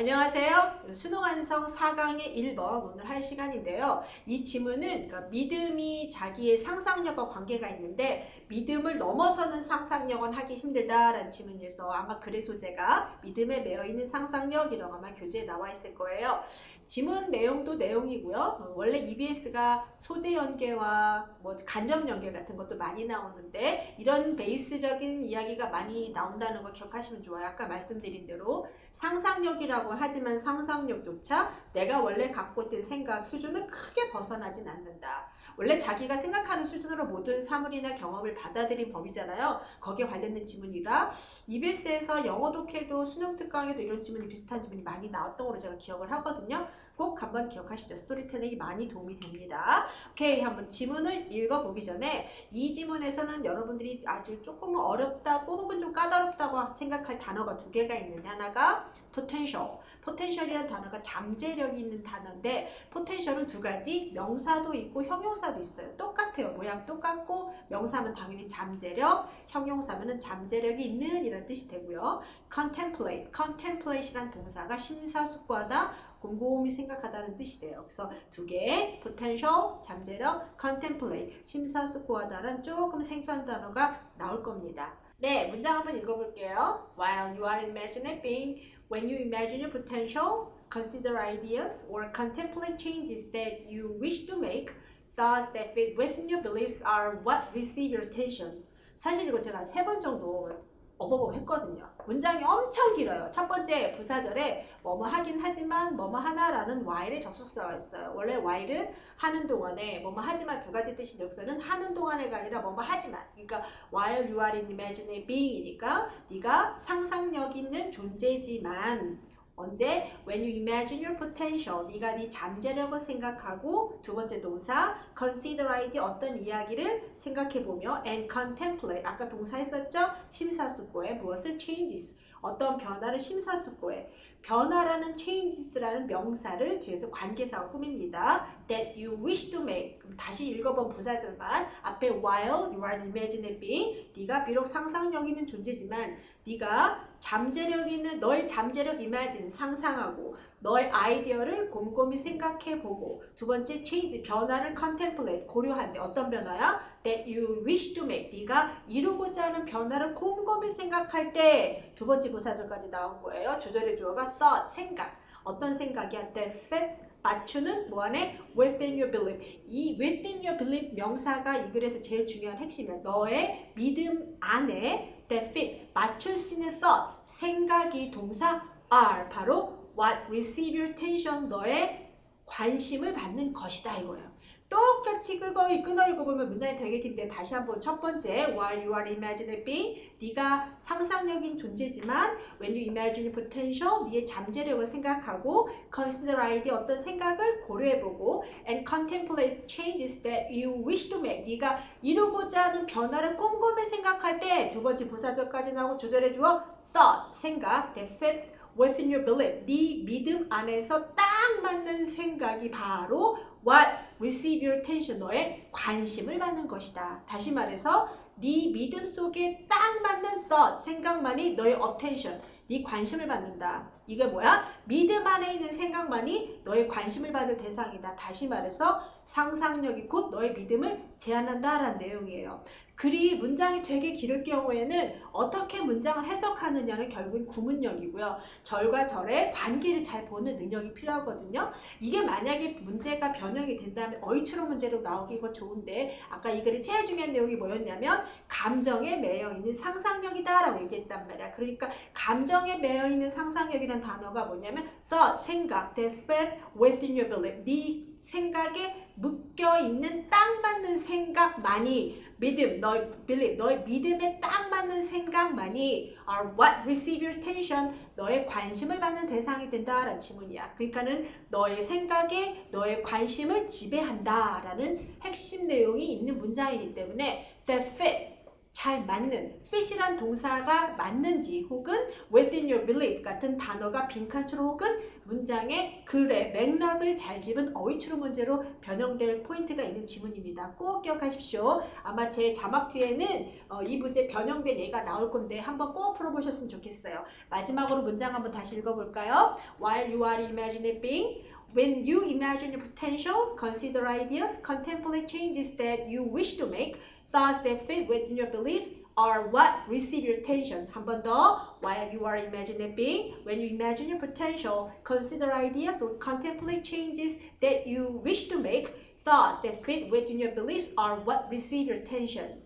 안녕하세요. 수능완성 4강의 1번 오늘 할 시간인데요. 이 지문은 그러니까 믿음이 자기의 상상력과 관계가 있는데 믿음을 넘어서는 상상력은 하기 힘들다라는 지문이어서 아마 글의 소재가 믿음에 매여 있는 상상력이라고 아마 교재에 나와 있을 거예요. 지문 내용도 내용이고요. 어, 원래 EBS가 소재 연계와 뭐 간접 연계 같은 것도 많이 나오는데 이런 베이스적인 이야기가 많이 나온다는 거 기억하시면 좋아요. 아까 말씀드린 대로 상상력이라고 하지만 상상력조차 내가 원래 갖고 있던 생각 수준을 크게 벗어나진 않는다. 원래 자기가 생각하는 수준으로 모든 사물이나 경험을 받아들인 법이잖아요. 거기에 관련된 지문이라 EBS에서 영어 독해도 수능 특강에도 이런 지문이 비슷한 지문이 많이 나왔던 걸로 제가 기억을 하거든요. 꼭 한번 기억하십시오. 스토리텔링이 많이 도움이 됩니다. 오케이, 한번 지문을 읽어보기 전에 이 지문에서는 여러분들이 아주 조금 어렵다고 혹은 좀 까다롭다고 생각할 단어가 두 개가 있는데 하나가 potential. potential이라는 단어가 잠재력이 있는 단어인데 potential은 두 가지 명사도 있고 형용사도 있어요. 똑같아요. 모양 똑같고 명사면 당연히 잠재력, 형용사면은 잠재력이 있는 이런 뜻이 되고요. contemplate, contemplate이라는 동사가 심사숙고하다, 곰곰이 생각하다는 뜻이 돼요. 그래서 두 개, potential, 잠재력, contemplate, 심사숙고하다는 조금 생소한 단어가 나올 겁니다. 네, 문장 한번 읽어볼게요. While you are imagining, when you imagine your potential, consider ideas or contemplate changes that you wish to make, thoughts that fit within your beliefs are what receive your attention. 사실 이거 제가 세 번 정도 어버버 했거든요. 문장이 엄청 길어요. 첫 번째 부사절에 뭐뭐 하긴 하지만 뭐뭐 하나라는 while의 접속사가 있어요. 원래 while은 하는 동안에 뭐뭐 하지만 두 가지 뜻인데 여기서는 하는 동안에가 아니라 뭐뭐 하지만 그러니까 while you are in imaginary being이니까 네가 상상력 있는 존재지만 언제 when you imagine your potential 네가 네 잠재력을 생각하고 두 번째 동사 consider idea 어떤 이야기를 생각해 보며 and contemplate 아까 동사 했었죠 심사숙고해 무엇을 changes 어떤 변화를 심사숙고해 변화라는 changes라는 명사를 뒤에서 관계사와 꾸밉니다. That you wish to make. 그럼 다시 읽어본 부사절만 앞에 while you are imagining being 네가 비록 상상력 있는 존재지만 네가 잠재력 있는 너의 잠재력 imagine 상상하고 너의 아이디어를 곰곰이 생각해보고 두 번째 change 변화를 contemplate 고려한대 어떤 변화야? That you wish to make 네가 이루고자 하는 변화를 곰곰이 생각할 때 두 번째 부사절까지 나온 거예요. 주절의 주어가 thought 생각 어떤 생각이야? That fit 맞추는 뭐 안에 within your belief 이 within your belief 명사가 이 글에서 제일 중요한 핵심이야. 너의 믿음 안에 that fit 맞출 수 있는 thought 생각이 동사 are 바로 what receive your attention 너의 관심을 받는 것이다 이거예요. 똑같이 그거 끊어 읽어보면 문장이 되게 긴데 다시 한번 첫 번째 while you are imagining being 네가 상상력인 존재지만 when you imagine potential 네의 잠재력을 생각하고 consider idea 어떤 생각을 고려해보고 and contemplate changes that you wish to make 네가 이루고자 하는 변화를 꼼꼼히 생각할 때 두 번째 부사절까지 나오고 주절의 주어 thought 생각 that fit within your belief 네 믿음 안에서 딱 맞는 생각이 바로 what receive your attention 너의 관심을 받는 것이다. 다시 말해서 네 믿음 속에 딱 맞는 thought 생각만이 너의 attention 네 관심을 받는다. 이게 뭐야? 믿음 안에 있는 생각만이 너의 관심을 받을 대상이다. 다시 말해서 상상력이 곧 너의 믿음을 제한한다라는 내용이에요. 글이 문장이 되게 길을 경우에는 어떻게 문장을 해석하느냐는 결국은 구문력이고요. 절과 절의 관계를 잘 보는 능력이 필요하거든요. 이게 만약에 문제가 변형이 된다면 어휘추론 문제로 나오기가 좋은데 아까 이 글의 제일 중요한 내용이 뭐였냐면 감정에 매여 있는 상상력이다라고 얘기했단 말이야. 그러니까 감정에 매여 있는 상상력이라는 단어가 뭐냐면 thought 생각 that fit within your belief 네 생각에 묶여 있는 딱 맞는 생각만이 믿음, 너의 believe, 너의 믿음에 딱 맞는 생각만이 are what receive your attention, 너의 관심을 받는 대상이 된다라는 지문이야. 그러니까는 너의 생각에 너의 관심을 지배한다라는 핵심 내용이 있는 문장이기 때문에 that fit 잘 맞는 fit이란 동사가 맞는지 혹은 within your belief 같은 단어가 빈칸추로 혹은 문장의 글의 맥락을 잘 짚은 어휘추로 문제로 변형될 포인트가 있는 지문입니다. 꼭 기억하십시오. 아마 제 자막 뒤에는 어, 이 문제 변형된 예가 나올 건데 한번 꼭 풀어보셨으면 좋겠어요. 마지막으로 문장 한번 다시 읽어볼까요? While you are imagining When you imagine your potential, consider ideas, contemplate changes that you wish to make, thoughts that fit within your belief are what receive your attention. 한 번 더. While you are imagining being, when you imagine your potential, consider ideas or contemplate changes that you wish to make, thoughts that fit within your beliefs are what receive your attention.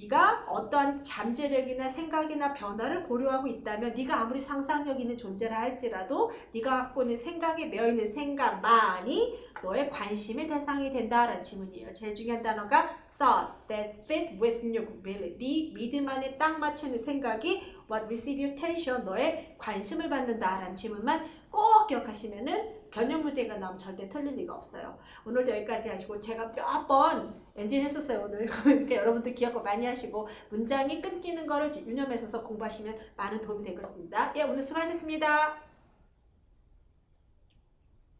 네가 어떠한 잠재력이나 생각이나 변화를 고려하고 있다면 네가 아무리 상상력 있는 존재라 할지라도 네가 갖고 있는 생각에 매여 있는 생각만이 너의 관심의 대상이 된다라는 질문이에요. 제일 중요한 단어가 thought that fit within your ability. 네 믿음 안에 딱 맞추는 생각이 what receive your attention. 너의 관심을 받는다라는 질문만 꼭 기억하시면은 변형 문제가 나오면 절대 틀릴 리가 없어요. 오늘도 여기까지 하시고 제가 몇 번 엔진 했었어요 오늘. 그러니까 여러분들 기억 많이 하시고 문장이 끊기는 거를 유념하셔서 공부하시면 많은 도움이 될 것입니다. 예 오늘 수고하셨습니다.